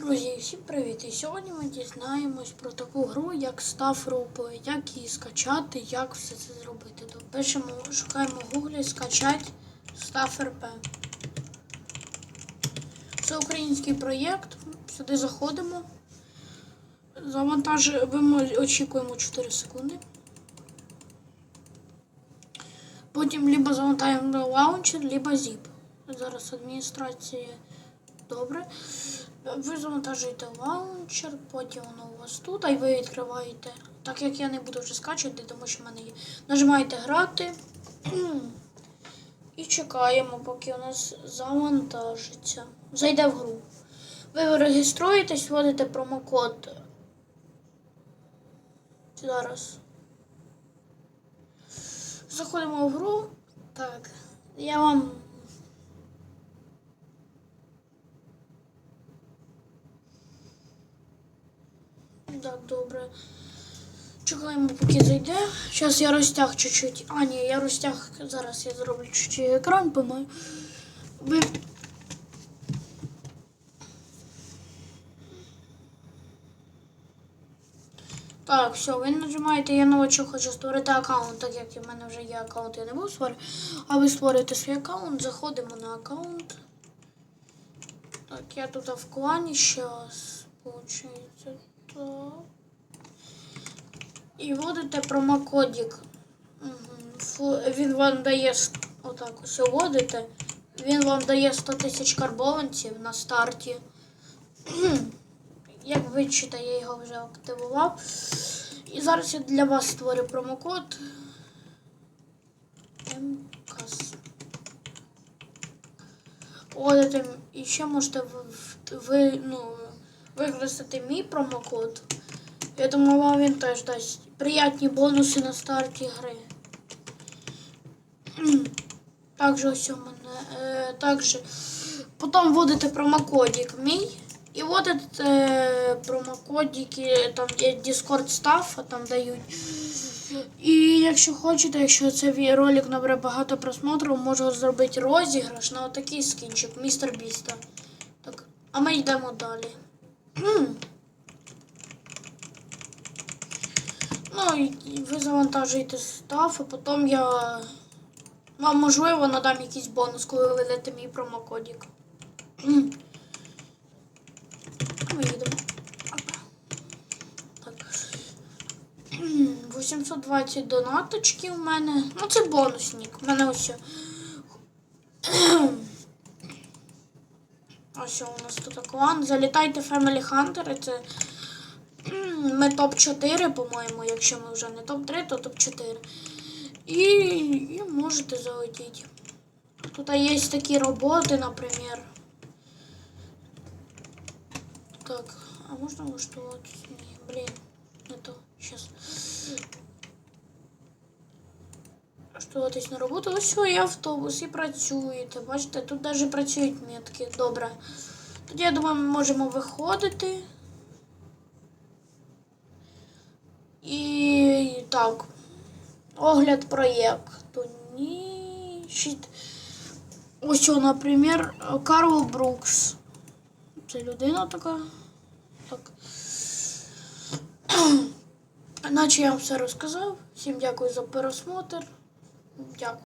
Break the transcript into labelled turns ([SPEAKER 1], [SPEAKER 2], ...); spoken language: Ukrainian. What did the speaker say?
[SPEAKER 1] Друзі, всім привіт! І сьогодні ми дізнаємось про таку гру, як Staff Roleplay, як її скачати, як все це зробити. То пишемо, шукаємо в гуглі скачати Staff RP. Це український проєкт. Сюди заходимо. Завантажуємо, очікуємо 4 секунди. Потім либо завантаємо лаунчер, либо zip. Зараз адміністрація. Добре. Ви завантажуєте лаунчер, потім воно у вас тут, а й ви відкриваєте. Так як я не буду вже скачувати, тому що в мене є. Нажимаєте грати. І чекаємо, поки у нас завантажиться. Зайде в гру. Ви реєструєтесь, вводите промокод. Зараз. Заходимо в гру. Так. Я вам Так, добре. Чекаємо, поки зайде. Зараз я розтяг чуть-чуть. А, ні, я розтяг. Зараз я зроблю чуть-чуть екран, помаю. Ви... Так, все, ви нажимаєте, я новачок хочу створити аккаунт, так як у мене вже є аккаунт, я не буду створювати. А ви створюєте свій аккаунт, заходимо на аккаунт. Так, я тут в клані зараз, получається. Так. І вводите промокодик. Він вам дає отак ось вводите. Він вам дає 100 тисяч карбованців на старті. Як ви читаєте, я його вже активував. І зараз я для вас створю промокод. МКАС. Вводите і ще можете ви, ну, використати мій промокод. Я думаю, вам він теж дасть приятні бонуси на старті гри. Також ось у мене. Е, також потім вводите промокодик мій. І вводите е, промокодики, там є Discord Staff, там дають. І якщо хочете, якщо цей ролик набере багато просмотрів, можу зробити розіграш на отакий скінчик Містер Біста. Так, а ми йдемо далі. Ну, і ви завантажуєте став, а потім я вам можливо надам якийсь бонус, коли ви ведете мій промокодик. М. Ми їдемо. Так. 820 донаточки в мене. Ну, це бонусник. У мене ось. Ось у нас тут клан. Залітайте Family Hunter. Це Ми топ-4, по-моєму, якщо ми вже не топ-3, то топ-4. І, і можете залетіти. Тут є такі роботи, наприклад. Так, а можна влаштувати? Блін, не то. Щас. Влаштуватись на роботу. Ось є автобус і працюєте. Бачите, тут навіть працюють метки. Добре. Тоді, я думаю, ми можемо виходити. І так. Огляд проєкту. Ні. Ось, о, наприклад, Карл Брукс. Це людина така. Так. Наче я вам все розказав. Всім дякую за пересмотр. Дякую.